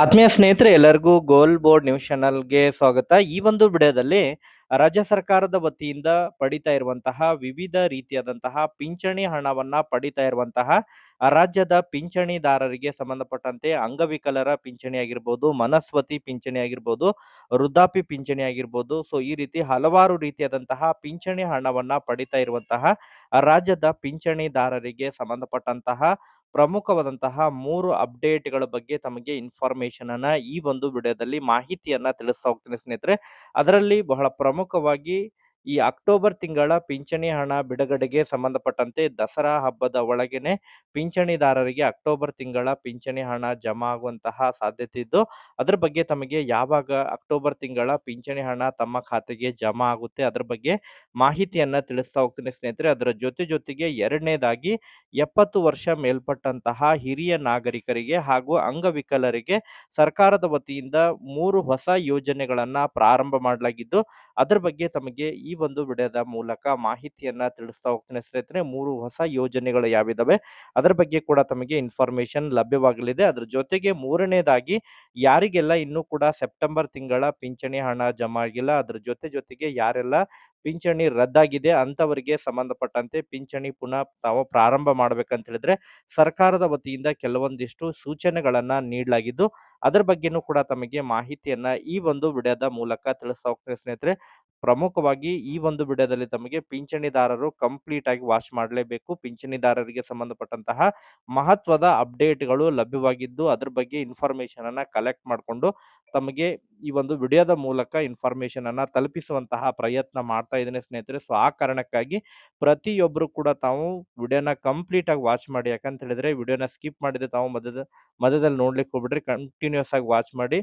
ಆತ್ಮೀಯ ಸ್ನೇಹಿತರೆ, ಎಲ್ಲರಿಗೂ ಗೋಲ್ ಬೋರ್ಡ್ ನ್ಯೂಸ್ ಚಾನಲ್ಗೆ ಸ್ವಾಗತ. ಈ ಒಂದು ವಿಡಿಯೋದಲ್ಲಿ ರಾಜ್ಯ ಸರ್ಕಾರದ ವತಿಯಿಂದ ಪಡಿತಾ ಇರುವಂತಹ ವಿವಿಧ ರೀತಿಯಾದಂತಹ ಪಿಂಚಣಿ ಹಣವನ್ನ ಪಡಿತಾ ಇರುವಂತಹ ರಾಜ್ಯದ ಪಿಂಚಣಿದಾರರಿಗೆ ಸಂಬಂಧಪಟ್ಟಂತೆ ಅಂಗವಿಕಲರ ಪಿಂಚಣಿ ಆಗಿರ್ಬೋದು, ಮನಸ್ವತಿ ಪಿಂಚಣಿ ಆಗಿರ್ಬೋದು ವೃದ್ಧಾಪಿ ಪಿಂಚಣಿ ಆಗಿರ್ಬೋದು, ಸೊ ಈ ರೀತಿ ಹಲವಾರು ರೀತಿಯಾದಂತಹ ಪಿಂಚಣಿ ಹಣವನ್ನ ಪಡಿತಾ ಇರುವಂತಹ ರಾಜ್ಯದ ಪಿಂಚಣಿದಾರರಿಗೆ ಸಂಬಂಧಪಟ್ಟಂತಹ ಪ್ರಮುಖವಾದಂತಹ ಮೂರು ಅಪ್ಡೇಟ್‌ಗಳ ಬಗ್ಗೆ ತಮಗೆ ಇನ್ಫಾರ್ಮೇಷನ್ ಅನ್ನ ಈ ಒಂದು ವಿಡಿಯೋದಲ್ಲಿ ಮಾಹಿತಿಯನ್ನ ತಿಳಿಸ್ತಾ ಹೋಗ್ತೀನಿ ಸ್ನೇಹಿತರೆ. ಅದರಲ್ಲಿ ಬಹಳ ಪ್ರಮುಖವಾಗಿ ಈ ಅಕ್ಟೋಬರ್ ತಿಂಗಳ ಪಿಂಚಣಿ ಹಣ ಬಿಡುಗಡೆಗೆ ಸಂಬಂಧಪಟ್ಟಂತೆ ದಸರಾ ಹಬ್ಬದ ಒಳಗೇನೆ ಪಿಂಚಣಿದಾರರಿಗೆ ಅಕ್ಟೋಬರ್ ತಿಂಗಳ ಪಿಂಚಣಿ ಹಣ ಜಮಾ ಆಗುವಂತಹ ಸಾಧ್ಯತೆ ಇದ್ದು, ಅದ್ರ ಬಗ್ಗೆ ತಮಗೆ ಯಾವಾಗ ಅಕ್ಟೋಬರ್ ತಿಂಗಳ ಪಿಂಚಣಿ ಹಣ ತಮ್ಮ ಖಾತೆಗೆ ಜಮಾ ಆಗುತ್ತೆ ಅದ್ರ ಬಗ್ಗೆ ಮಾಹಿತಿಯನ್ನ ತಿಳಿಸ್ತಾ ಹೋಗ್ತೀನಿ ಸ್ನೇಹಿತರೆ. ಅದರ ಜೊತೆ ಜೊತೆಗೆ ಎರಡನೇದಾಗಿ ಎಪ್ಪತ್ತು ವರ್ಷ ಮೇಲ್ಪಟ್ಟಂತಹ ಹಿರಿಯ ನಾಗರಿಕರಿಗೆ ಹಾಗೂ ಅಂಗವಿಕಲರಿಗೆ ಸರ್ಕಾರದ ವತಿಯಿಂದ ಮೂರು ಹೊಸ ಯೋಜನೆಗಳನ್ನ ಪ್ರಾರಂಭ ಮಾಡಲಾಗಿದ್ದು, ಅದರ ಬಗ್ಗೆ ತಮಗೆ ಈ ಒಂದು ವಿಡಿಯೋದ ಮೂಲಕ ಮಾಹಿತಿಯನ್ನ ತಿಳಿಸ್ತಾ ಹೋಗ್ತೀನಿ ಸ್ನೇಹಿತರೆ. ಮೂರು ಹೊಸ ಯೋಜನೆಗಳು ಯಾವಿದಾವೆ ಅದರ ಬಗ್ಗೆ ಕೂಡ ತಮಗೆ ಇನ್ಫಾರ್ಮೇಶನ್ ಲಭ್ಯವಾಗಲಿದೆ. ಅದರ ಜೊತೆಗೆ ಮೂರನೇದಾಗಿ ಯಾರಿಗೆಲ್ಲ ಇನ್ನೂ ಕೂಡ ಸೆಪ್ಟೆಂಬರ್ ತಿಂಗಳ ಪಿಂಚಣಿ ಹಣ ಜಮಾ ಆಗಿಲ್ಲ, ಅದರ ಜೊತೆ ಜೊತೆಗೆ ಯಾರೆಲ್ಲ ಪಿಂಚಣಿ ರದ್ದಾಗಿದೆ ಅಂತವರಿಗೆ ಸಂಬಂಧಪಟ್ಟಂತೆ ಪಿಂಚಣಿ ಪುನಃ ತಾವು ಪ್ರಾರಂಭ ಮಾಡ್ಬೇಕಂತ ಹೇಳಿದ್ರೆ ಸರ್ಕಾರದ ವತಿಯಿಂದ ಕೆಲವೊಂದಿಷ್ಟು ಸೂಚನೆಗಳನ್ನ ನೀಡಲಾಗಿದ್ದು, ಅದರ ಬಗ್ಗೆನೂ ಕೂಡ ತಮಗೆ ಮಾಹಿತಿಯನ್ನ ಈ ಒಂದು ವಿಡಿಯೋದ ಮೂಲಕ ತಿಳಿಸ್ತಾ ಹೋಗ್ತೇನೆ ಸ್ನೇಹಿತರೆ. ಪ್ರಮುಖವಾಗಿ ಈ ಒಂದು ವಿಡಿಯೋದಲ್ಲಿ ತಮಗೆ ಪಿಂಚಣಿದಾರರು ಕಂಪ್ಲೀಟ್ ಆಗಿ ವಾಚ್ ಮಾಡಲೇಬೇಕು. ಪಿಂಚಣಿದಾರರಿಗೆ ಸಂಬಂಧಪಟ್ಟಂತಹ ಮಹತ್ವದ ಅಪ್ಡೇಟ್‌ಗಳು ಲಭ್ಯವಾಗಿದ್ದು, ಅದ್ರ ಬಗ್ಗೆ ಇನ್ಫಾರ್ಮೇಷನ್ ಅನ್ನ ಕಲೆಕ್ಟ್ ಮಾಡಿಕೊಂಡು ತಮಗೆ ಈ ಒಂದು ವಿಡಿಯೋದ ಮೂಲಕ ಇನ್ಫಾರ್ಮೇಷನ್ ಅನ್ನ ತಲುಪಿಸುವಂತಹ ಪ್ರಯತ್ನ ಮಾಡ್ತಾ ಇದ್ದೀನಿ ಸ್ನೇಹಿತರೆ. ಸೊ ಆ ಕಾರಣಕ್ಕಾಗಿ ಪ್ರತಿಯೊಬ್ಬರು ಕೂಡ ತಾವು ವಿಡಿಯೋನ ಕಂಪ್ಲೀಟ್ ಆಗಿ ವಾಚ್ ಮಾಡಿ. ಯಾಕಂತ ಹೇಳಿದ್ರೆ, ವಿಡಿಯೋನ ಸ್ಕಿಪ್ ಮಾಡಿದ್ರೆ ತಾವು ಮಧ್ಯದ, ಮಧ್ಯದಲ್ಲಿ ನೋಡ್ಲಿಕ್ಕೆ ಹೋಗ್ಬಿಟ್ರೆ ಕಂಟಿನ್ಯೂಸ್ ಆಗಿ ವಾಚ್ ಮಾಡಿ.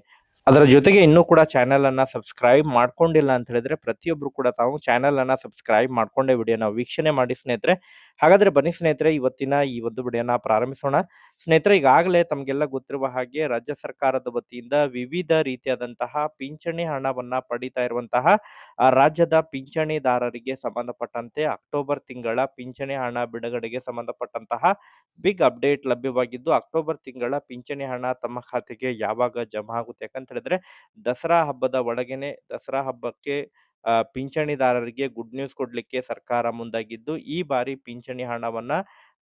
ಅದರ ಜೊತೆಗೆ ಇನ್ನೂ ಕೂಡ ಚಾನೆಲ್ ಅನ್ನ ಸಬ್ಸ್ಕ್ರೈಬ್ ಮಾಡ್ಕೊಂಡಿಲ್ಲ ಅಂತ ಹೇಳಿದ್ರೆ ಪ್ರತಿಯೊಬ್ಬರು ಕೂಡ ತಾವು ಚಾನೆಲ್ ಅನ್ನ ಸಬ್ಸ್ಕ್ರೈಬ್ ಮಾಡ್ಕೊಂಡೆ ವಿಡಿಯೋನ ವೀಕ್ಷಣೆ ಮಾಡಿ ಸ್ನೇಹಿತರೆ. ಹಾಗಾದ್ರೆ ಬನ್ನಿ ಸ್ನೇಹಿತರೆ ಇವತ್ತಿನ ಈ ಒಂದು ಬಿಡಿಯನ್ನ ಪ್ರಾರಂಭಿಸೋಣ. ಸ್ನೇಹಿತರೆ ಈಗಾಗಲೇ ತಮಗೆಲ್ಲ ಗೊತ್ತಿರುವ ಹಾಗೆ ರಾಜ್ಯ ಸರ್ಕಾರದ ವತಿಯಿಂದ ವಿವಿಧ ರೀತಿಯಾದಂತಹ ಪಿಂಚಣಿ ಹಣವನ್ನ ಪಡಿತಾ ಇರುವಂತಹ ರಾಜ್ಯದ ಪಿಂಚಣಿದಾರರಿಗೆ ಸಂಬಂಧಪಟ್ಟಂತೆ ಅಕ್ಟೋಬರ್ ತಿಂಗಳ ಪಿಂಚಣಿ ಹಣ ಬಿಡುಗಡೆಗೆ ಸಂಬಂಧಪಟ್ಟಂತಹ ಬಿಗ್ ಅಪ್ಡೇಟ್ ಲಭ್ಯವಾಗಿದ್ದು, ಅಕ್ಟೋಬರ್ ತಿಂಗಳ ಪಿಂಚಣಿ ಹಣ ತಮ್ಮ ಖಾತೆಗೆ ಯಾವಾಗ ಜಮಾ ಆಗುತ್ತೆ ಯಾಕಂತ ಹೇಳಿದ್ರೆ ದಸರಾ ಹಬ್ಬದ ಒಳಗೇನೆ ದಸರಾ ಹಬ್ಬಕ್ಕೆ ಪಿಂಚಣಿದಾರರಿಗೆ ಗುಡ್ ನ್ಯೂಸ್ ಕೊಡಲಿಕ್ಕೆ ಸರ್ಕಾರ ಮುಂದಾಗಿದ್ದು, ಈ ಬಾರಿ ಪಿಂಚಣಿ ಹಣವನ್ನ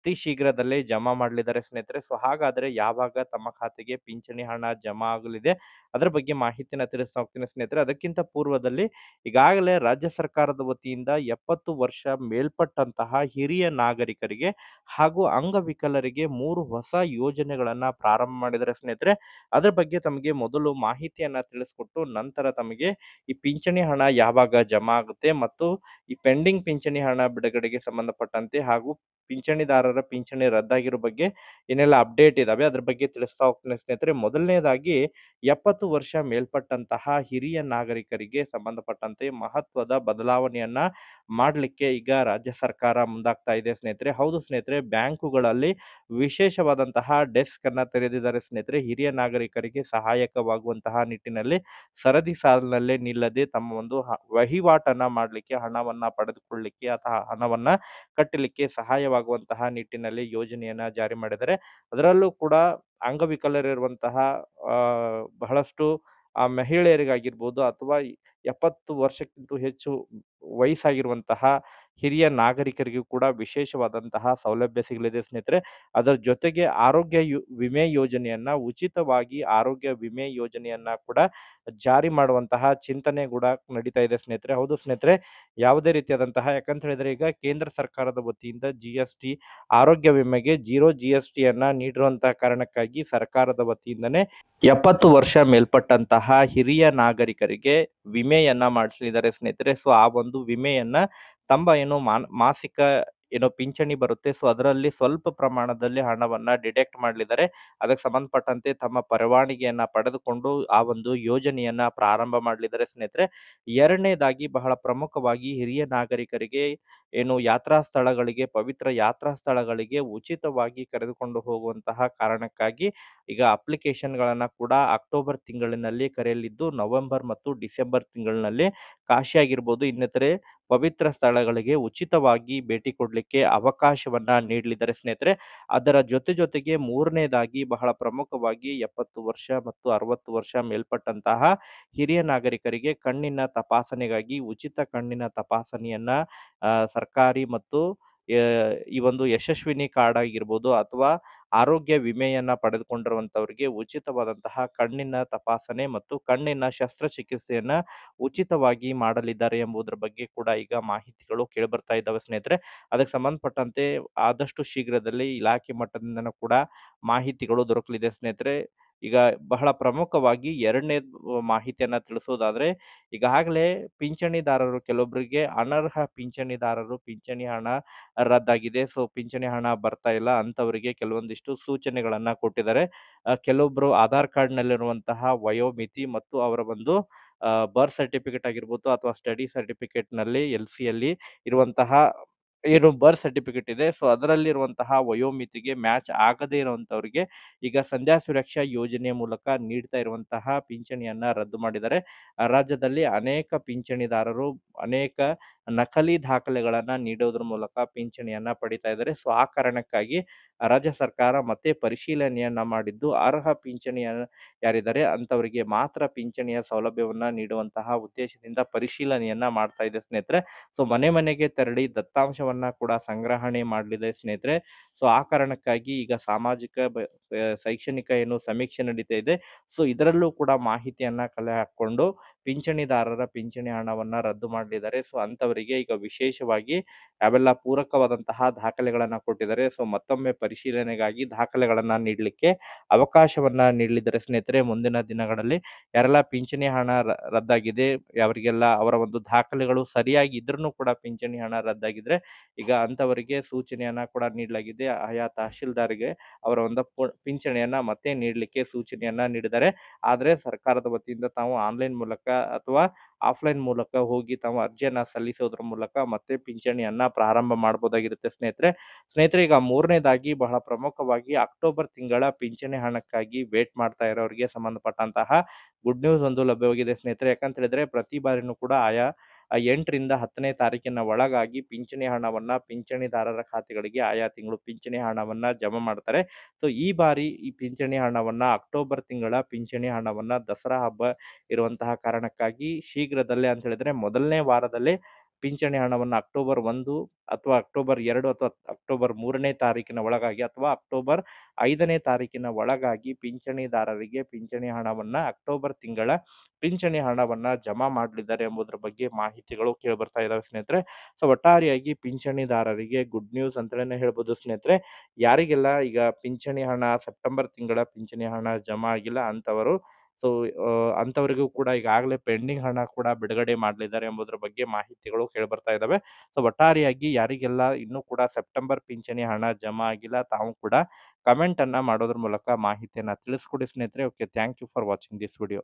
ಅತಿ ಶೀಘ್ರದಲ್ಲೇ ಜಮಾ ಮಾಡಲಿದ್ದಾರೆ ಸ್ನೇಹಿತರೆ. ಸೊ, ಹಾಗಾದ್ರೆ ಯಾವಾಗ ತಮ್ಮ ಖಾತೆಗೆ ಪಿಂಚಣಿ ಹಣ ಜಮಾ ಆಗಲಿದೆ ಅದರ ಬಗ್ಗೆ ಮಾಹಿತಿನ ತಿಳಿಸ್ತಾ ಹೋಗ್ತೀನಿ ಸ್ನೇಹಿತರೆ. ಅದಕ್ಕಿಂತ ಪೂರ್ವದಲ್ಲಿ ಈಗಾಗಲೇ ರಾಜ್ಯ ಸರ್ಕಾರದ ವತಿಯಿಂದ ಎಪ್ಪತ್ತು ವರ್ಷ ಮೇಲ್ಪಟ್ಟಂತಹ ಹಿರಿಯ ನಾಗರಿಕರಿಗೆ ಹಾಗೂ ಅಂಗವಿಕಲರಿಗೆ ಮೂರು ಹೊಸ ಯೋಜನೆಗಳನ್ನ ಪ್ರಾರಂಭ ಮಾಡಿದರೆ ಸ್ನೇಹಿತರೆ. ಅದರ ಬಗ್ಗೆ ತಮಗೆ ಮೊದಲು ಮಾಹಿತಿಯನ್ನ ತಿಳಿಸ್ಕೊಟ್ಟು ನಂತರ ತಮಗೆ ಈ ಪಿಂಚಣಿ ಹಣ ಯಾವಾಗ ಜಮಾ ಆಗುತ್ತೆ ಮತ್ತು ಈ ಪೆಂಡಿಂಗ್ ಪಿಂಚಣಿ ಹಣ ಬಿಡುಗಡೆಗೆ ಸಂಬಂಧಪಟ್ಟಂತೆ ಹಾಗೂ ಪಿಂಚಣಿದಾರರ ಪಿಂಚಣಿ ರದ್ದಾಗಿರೋ ಬಗ್ಗೆ ಏನೆಲ್ಲ ಅಪ್ಡೇಟ್ ಇದಾವೆ ಅದ್ರ ಬಗ್ಗೆ ತಿಳಿಸ್ತಾ ಹೋಗ್ತೇನೆ ಸ್ನೇಹಿತರೆ. ಮೊದಲನೇದಾಗಿ, ಎಪ್ಪತ್ತು ವರ್ಷ ಮೇಲ್ಪಟ್ಟಂತಹ ಹಿರಿಯ ನಾಗರಿಕರಿಗೆ ಸಂಬಂಧಪಟ್ಟಂತೆ ಮಹತ್ವದ ಬದಲಾವಣೆಯನ್ನ ಮಾಡ್ಲಿಕ್ಕೆ ಈಗ ರಾಜ್ಯ ಸರ್ಕಾರ ಮುಂದಾಗ್ತಾ ಇದೆ ಸ್ನೇಹಿತರೆ. ಹೌದು ಸ್ನೇಹಿತರೆ, ಬ್ಯಾಂಕುಗಳಲ್ಲಿ ವಿಶೇಷವಾದಂತಹ ಡೆಸ್ಕ್ ಅನ್ನ ತೆರೆದಿದ್ದಾರೆ ಸ್ನೇಹಿತರೆ. ಹಿರಿಯ ನಾಗರಿಕರಿಗೆ ಸಹಾಯಕವಾಗುವಂತಹ ನಿಟ್ಟಿನಲ್ಲಿ ಸರದಿ ಸಾಲಿನಲ್ಲೇ ನಿಲ್ಲದೆ ತಮ್ಮ ಒಂದು ವಹಿವಾಟನ್ನ ಮಾಡಲಿಕ್ಕೆ, ಹಣವನ್ನ ಪಡೆದುಕೊಳ್ಳಲಿಕ್ಕೆ ಅಥವಾ ಹಣವನ್ನ ಕಟ್ಟಲಿಕ್ಕೆ ಸಹಾಯವಾಗುವಂತಹ ನಿಟ್ಟಿನಲ್ಲಿ ಯೋಜನೆಯನ್ನ ಜಾರಿ ಮಾಡಿದ್ದಾರೆ. ಅದರಲ್ಲೂ ಕೂಡ ಅಂಗವಿಕಲರಿರುವಂತಹ ಬಹಳಷ್ಟು ಆ ಮಹಿಳೆಯರಿಗಾಗಿರ್ಬೋದು ಅಥವಾ ಎಪ್ಪತ್ತು ವರ್ಷಕ್ಕಿಂತ ಹೆಚ್ಚು ವಯಸ್ಸಾಗಿರುವಂತಹ ಹಿರಿಯ ನಾಗರಿಕರಿಗೂ ಕೂಡ ವಿಶೇಷವಾದಂತಹ ಸೌಲಭ್ಯ ಸಿಗಲಿದೆ ಸ್ನೇಹಿತರೆ. ಅದರ ಜೊತೆಗೆ ಆರೋಗ್ಯ ವಿಮೆ ಯೋಜನೆಯನ್ನ ಉಚಿತವಾಗಿ ಆರೋಗ್ಯ ವಿಮೆ ಯೋಜನೆಯನ್ನ ಕೂಡ ಜಾರಿ ಮಾಡುವಂತಹ ಚಿಂತನೆ ಕೂಡ ನಡೀತಾ ಇದೆ ಸ್ನೇಹಿತರೆ. ಹೌದು ಸ್ನೇಹಿತರೆ, ಯಾವುದೇ ರೀತಿಯಾದಂತಹ, ಯಾಕಂತ ಹೇಳಿದ್ರೆ ಈಗ ಕೇಂದ್ರ ಸರ್ಕಾರದ ವತಿಯಿಂದ ಜಿ ಎಸ್ ಟಿ ಆರೋಗ್ಯ ವಿಮೆಗೆ ಜೀರೋ ಜಿ ಎಸ್ ಟಿಯನ್ನ ನೀಡಿರುವಂತಹ ಕಾರಣಕ್ಕಾಗಿ ಸರ್ಕಾರದ ವತಿಯಿಂದನೇ ಎಪ್ಪತ್ತು ವರ್ಷ ಮೇಲ್ಪಟ್ಟಂತಹ ಹಿರಿಯ ನಾಗರಿಕರಿಗೆ ವಿಮೆಯನ್ನ ಮಾಡಿಸಲಿದ್ದಾರೆ ಸ್ನೇಹಿತರೆ. ಸೊ, ಆ ಒಂದು ವಿಮೆಯನ್ನ ತಮ್ಮ ಏನು ಮಾಸಿಕ ಏನು ಪಿಂಚಣಿ ಬರುತ್ತೆ. ಸೊ ಅದರಲ್ಲಿ ಸ್ವಲ್ಪ ಪ್ರಮಾಣದಲ್ಲಿ ಹಣವನ್ನ ಡಿಟೆಕ್ಟ್ ಮಾಡಲಿದ್ದಾರೆ. ಅದಕ್ಕೆ ಸಂಬಂಧಪಟ್ಟಂತೆ ತಮ್ಮ ಪರವಾನಗಿಯನ್ನ ಪಡೆದುಕೊಂಡು ಆ ಒಂದು ಯೋಜನೆಯನ್ನ ಪ್ರಾರಂಭ ಮಾಡಲಿದ್ದಾರೆ ಸ್ನೇಹಿತರೆ. ಎರಡನೇದಾಗಿ ಬಹಳ ಪ್ರಮುಖವಾಗಿ ಹಿರಿಯ ನಾಗರಿಕರಿಗೆ ಏನು ಯಾತ್ರಾ ಸ್ಥಳಗಳಿಗೆ ಪವಿತ್ರ ಯಾತ್ರಾ ಸ್ಥಳಗಳಿಗೆ ಉಚಿತವಾಗಿ ಕರೆದುಕೊಂಡು ಹೋಗುವಂತಹ ಕಾರಣಕ್ಕಾಗಿ ಈಗ ಅಪ್ಲಿಕೇಶನ್‌ಗಳನ್ನ ಕೂಡ ಅಕ್ಟೋಬರ್ ತಿಂಗಳಿನಲ್ಲಿ ಕರೆಯಲಿದ್ದು, ನವೆಂಬರ್ ಮತ್ತು ಡಿಸೆಂಬರ್ ತಿಂಗಳಿನಲ್ಲಿ ಕಾಶಿ ಆಗಿರ್ಬೋದು, ಇನ್ನಿತರೆ ಪವಿತ್ರ ಸ್ಥಳಗಳಿಗೆ ಉಚಿತವಾಗಿ ಭೇಟಿ ಕೊಡಲಿಕ್ಕೆ ಅವಕಾಶವನ್ನ ನೀಡಲಿದ್ದಾರೆ ಸ್ನೇಹಿತರೆ. ಅದರ ಜೊತೆ ಜೊತೆಗೆ ಮೂರನೇದಾಗಿ ಬಹಳ ಪ್ರಮುಖವಾಗಿ 70 ವರ್ಷ ಮತ್ತು 60 ವರ್ಷ ಮೇಲ್ಪಟ್ಟಂತಹ ಹಿರಿಯ ನಾಗರಿಕರಿಗೆ ಕಣ್ಣಿನ ತಪಾಸಣೆಗಾಗಿ ಉಚಿತ ಕಣ್ಣಿನ ತಪಾಸಣೆಯನ್ನ ಸರ್ಕಾರಿ ಮತ್ತು ಈ ಒಂದು ಯಶಸ್ವಿನಿ ಕಾರ್ಡ್ ಆಗಿರ್ಬೋದು ಅಥವಾ ಆರೋಗ್ಯ ವಿಮೆಯನ್ನ ಪಡೆದುಕೊಂಡಿರುವಂತವರಿಗೆ ಉಚಿತವಾದಂತಹ ಕಣ್ಣಿನ ತಪಾಸಣೆ ಮತ್ತು ಕಣ್ಣಿನ ಶಸ್ತ್ರಚಿಕಿತ್ಸೆಯನ್ನು ಉಚಿತವಾಗಿ ಮಾಡಲಿದ್ದಾರೆ ಎಂಬುದರ ಬಗ್ಗೆ ಕೂಡ ಈಗ ಮಾಹಿತಿಗಳು ಕೇಳಿಬರ್ತಾ ಇದ್ದಾವೆ ಸ್ನೇಹಿತರೆ. ಅದಕ್ಕೆ ಸಂಬಂಧಪಟ್ಟಂತೆ ಆದಷ್ಟು ಶೀಘ್ರದಲ್ಲಿ ಇಲಾಖೆ ಮಟ್ಟದಿಂದನೂ ಕೂಡ ಮಾಹಿತಿಗಳು ದೊರಕಲಿದೆ ಸ್ನೇಹಿತರೆ. ಈಗ ಬಹಳ ಪ್ರಮುಖವಾಗಿ ಎರಡನೇ ಮಾಹಿತಿಯನ್ನು ತಿಳಿಸೋದಾದರೆ ಈಗಾಗಲೇ ಪಿಂಚಣಿದಾರರು ಕೆಲವೊಬ್ಬರಿಗೆ ಅನರ್ಹ ಪಿಂಚಣಿದಾರರು ಪಿಂಚಣಿ ಹಣ ರದ್ದಾಗಿದೆ. ಸೊ, ಪಿಂಚಣಿ ಹಣ ಬರ್ತಾ ಇಲ್ಲ ಅಂಥವರಿಗೆ ಕೆಲವೊಂದಿಷ್ಟು ಸೂಚನೆಗಳನ್ನು ಕೊಟ್ಟಿದ್ದಾರೆ. ಕೆಲವೊಬ್ಬರು ಆಧಾರ್ ಕಾರ್ಡ್‌ನಲ್ಲಿರುವಂತಹ ವಯೋಮಿತಿ ಮತ್ತು ಅವರ ಒಂದು ಬರ್ತ್ ಸರ್ಟಿಫಿಕೇಟ್ ಆಗಿರ್ಬೋದು ಅಥವಾ ಸ್ಟಡಿ ಸರ್ಟಿಫಿಕೇಟ್‌ನಲ್ಲಿ ಎಲ್ ಸಿಯಲ್ಲಿ ಇರುವಂತಹ ಏನು ಬರ್ತ್ ಸರ್ಟಿಫಿಕೇಟ್ ಇದೆ. ಸೊ ಅದರಲ್ಲಿರುವಂತಹ ವಯೋಮಿತಿಗೆ ಮ್ಯಾಚ್ ಆಗದೇ ಇರುವಂತವರಿಗೆ ಈಗ ಸಂಧ್ಯಾ ಸುರಕ್ಷಾ ಯೋಜನೆ ಮೂಲಕ ನೀಡ್ತಾ ಇರುವಂತಹ ಪಿಂಚಣಿಯನ್ನ ರದ್ದು ಮಾಡಿದ್ದಾರೆ. ರಾಜ್ಯದಲ್ಲಿ ಅನೇಕ ಪಿಂಚಣಿದಾರರು, ಅನೇಕ ನಕಲಿ ದಾಖಲೆಗಳನ್ನು ನೀಡೋದ್ರ ಮೂಲಕ ಪಿಂಚಣಿಯನ್ನು ಪಡಿತಾ ಇದ್ದಾರೆ. ಸೊ ಆ ಕಾರಣಕ್ಕಾಗಿ ರಾಜ್ಯ ಸರ್ಕಾರ ಮತ್ತೆ ಪರಿಶೀಲನೆಯನ್ನು ಮಾಡಿದ್ದು, ಅರ್ಹ ಪಿಂಚಣಿಯ ಯಾರಿದ್ದಾರೆ ಅಂಥವರಿಗೆ ಮಾತ್ರ ಪಿಂಚಣಿಯ ಸೌಲಭ್ಯವನ್ನು ನೀಡುವಂತಹ ಉದ್ದೇಶದಿಂದ ಪರಿಶೀಲನೆಯನ್ನು ಮಾಡ್ತಾ ಇದೆ ಸ್ನೇಹಿತರೆ. ಸೊ ಮನೆ ಮನೆಗೆ ತೆರಳಿ ದತ್ತಾಂಶವನ್ನು ಕೂಡ ಸಂಗ್ರಹಣೆ ಮಾಡಲಿದೆ ಸ್ನೇಹಿತರೆ. ಸೊ ಆ ಕಾರಣಕ್ಕಾಗಿ ಈಗ ಸಾಮಾಜಿಕ ಶೈಕ್ಷಣಿಕ ಏನು ಸಮೀಕ್ಷೆ ನಡೀತಾ ಇದೆ. ಸೊ ಇದರಲ್ಲೂ ಕೂಡ ಮಾಹಿತಿಯನ್ನು ಕಲೆ ಹಾಕ್ಕೊಂಡು ಪಿಂಚಣಿದಾರರ ಪಿಂಚಣಿ ಹಣವನ್ನು ರದ್ದು ಮಾಡಲಿದ್ದಾರೆ. ಸೊ ಅಂಥವರಿಗೆ ಈಗ ವಿಶೇಷವಾಗಿ ಅವೆಲ್ಲ ಪೂರಕವಾದಂತಹ ದಾಖಲೆಗಳನ್ನು ಕೊಟ್ಟಿದ್ದಾರೆ. ಸೊ ಮತ್ತೊಮ್ಮೆ ಪರಿಶೀಲನೆಗಾಗಿ ದಾಖಲೆಗಳನ್ನು ನೀಡಲಿಕ್ಕೆ ಅವಕಾಶವನ್ನು ನೀಡಲಿದ್ದಾರೆ ಸ್ನೇಹಿತರೆ. ಮುಂದಿನ ದಿನಗಳಲ್ಲಿ ಯಾರೆಲ್ಲ ಪಿಂಚಣಿ ಹಣ ರದ್ದಾಗಿದೆ, ಅವರಿಗೆಲ್ಲ ಅವರ ಒಂದು ದಾಖಲೆಗಳು ಸರಿಯಾಗಿ ಇದ್ರೂ ಕೂಡ ಪಿಂಚಣಿ ಹಣ ರದ್ದಾಗಿದ್ರೆ, ಈಗ ಅಂಥವರಿಗೆ ಸೂಚನೆಯನ್ನು ಕೂಡ ನೀಡಲಾಗಿದೆ. ಆಯಾ ತಹಶೀಲ್ದಾರ್‌ಗೆ ಅವರ ಒಂದು ಪಿಂಚಣಿಯನ್ನ ಮತ್ತೆ ನೀಡಲಿಕ್ಕೆ ಸೂಚನೆಯನ್ನ ನೀಡಿದ್ದಾರೆ. ಆದರೆ ಸರ್ಕಾರದ ವತಿಯಿಂದ ತಾವು ಆನ್‌ಲೈನ್ ಮೂಲಕ ಅಥವಾ ಆಫ್‌ಲೈನ್ ಮೂಲಕ ಹೋಗಿ ತಾವು ಅರ್ಜಿಯನ್ನು ಸಲ್ಲಿಸೋದ್ರ ಮೂಲಕ ಮತ್ತೆ ಪಿಂಚಣಿಯನ್ನ ಪ್ರಾರಂಭ ಮಾಡ್ಬೋದಾಗಿರುತ್ತೆ ಸ್ನೇಹಿತರೆ. ಸ್ನೇಹಿತರೆ, ಈಗ ಮೂರನೇದಾಗಿ ಬಹಳ ಪ್ರಮುಖವಾಗಿ ಅಕ್ಟೋಬರ್ ತಿಂಗಳ ಪಿಂಚಣಿ ಹಣಕ್ಕಾಗಿ ವೇಟ್ ಮಾಡ್ತಾ ಇರೋರಿಗೆ ಸಂಬಂಧಪಟ್ಟಂತಹ ಗುಡ್ ನ್ಯೂಸ್ ಒಂದು ಲಭ್ಯವಾಗಿದೆ ಸ್ನೇಹಿತರೆ. ಯಾಕಂತ ಹೇಳಿದ್ರೆ ಪ್ರತಿ ಬಾರಿನೂ ಕೂಡ ಆಯಾ 8ರಿಂದ 10ನೇ ತಾರೀಕಿನ ಒಳಗಾಗಿ ಪಿಂಚಣಿ ಹಣವನ್ನು ಪಿಂಚಣಿದಾರರ ಖಾತೆಗಳಿಗೆ ಆಯಾ ತಿಂಗಳು ಪಿಂಚಣಿ ಹಣವನ್ನು ಜಮಾ ಮಾಡ್ತಾರೆ. ಸೊ, ಈ ಬಾರಿ ಈ ಪಿಂಚಣಿ ಹಣವನ್ನು ಅಕ್ಟೋಬರ್ ತಿಂಗಳ ಪಿಂಚಣಿ ಹಣವನ್ನು ದಸರಾ ಹಬ್ಬ ಇರುವಂತಹ ಕಾರಣಕ್ಕಾಗಿ ಶೀಘ್ರದಲ್ಲೇ ಅಂತ ಹೇಳಿದ್ರೆ ಮೊದಲನೇ ವಾರದಲ್ಲೇ ಪಿಂಚಣಿ ಹಣವನ್ನು ಅಕ್ಟೋಬರ್ ಒಂದು ಅಥವಾ ಅಕ್ಟೋಬರ್ ಎರಡು ಅಥವಾ ಅಕ್ಟೋಬರ್ ಮೂರನೇ ತಾರೀಕಿನ ಒಳಗಾಗಿ ಅಥವಾ ಅಕ್ಟೋಬರ್ ಐದನೇ ತಾರೀಕಿನ ಒಳಗಾಗಿ ಪಿಂಚಣಿದಾರರಿಗೆ ಪಿಂಚಣಿ ಹಣವನ್ನು ಅಕ್ಟೋಬರ್ ತಿಂಗಳ ಪಿಂಚಣಿ ಹಣವನ್ನು ಜಮಾ ಮಾಡಲಿದ್ದಾರೆ ಎಂಬುದರ ಬಗ್ಗೆ ಮಾಹಿತಿಗಳು ಕೇಳಿಬರ್ತಾ ಇದ್ದಾವೆ ಸ್ನೇಹಿತರೆ. ಸೊ, ಒಟ್ಟಾರೆಯಾಗಿ ಪಿಂಚಣಿದಾರರಿಗೆ ಗುಡ್ ನ್ಯೂಸ್ ಅಂತಲೇ ಹೇಳ್ಬೋದು ಸ್ನೇಹಿತರೆ. ಯಾರಿಗೆಲ್ಲ ಈಗ ಪಿಂಚಣಿ ಹಣ, ಸೆಪ್ಟೆಂಬರ್ ತಿಂಗಳ ಪಿಂಚಣಿ ಹಣ ಜಮಾ ಆಗಿಲ್ಲ ಅಂತವರು ಸೊ ಅಂಥವರಿಗೂ ಕೂಡ ಈಗಾಗಲೇ ಪೆಂಡಿಂಗ್ ಹಣ ಕೂಡ ಬಿಡುಗಡೆ ಮಾಡಲಿದ್ದಾರೆ ಎಂಬುದರ ಬಗ್ಗೆ ಮಾಹಿತಿಗಳು ಕೇಳಿಬರ್ತಾ ಇದ್ದಾವೆ. ಸೊ, ಒಟ್ಟಾರೆಯಾಗಿ ಯಾರಿಗೆಲ್ಲ ಇನ್ನೂ ಕೂಡ ಸೆಪ್ಟೆಂಬರ್ ಪಿಂಚಣಿ ಹಣ ಜಮಾ ಆಗಿಲ್ಲ, ತಾವು ಕೂಡ ಕಮೆಂಟನ್ನು ಮಾಡೋದ್ರ ಮೂಲಕ ಮಾಹಿತಿಯನ್ನು ತಿಳಿಸ್ಕೊಡಿ ಸ್ನೇಹಿತರೆ. Okay, thank you for watching this video.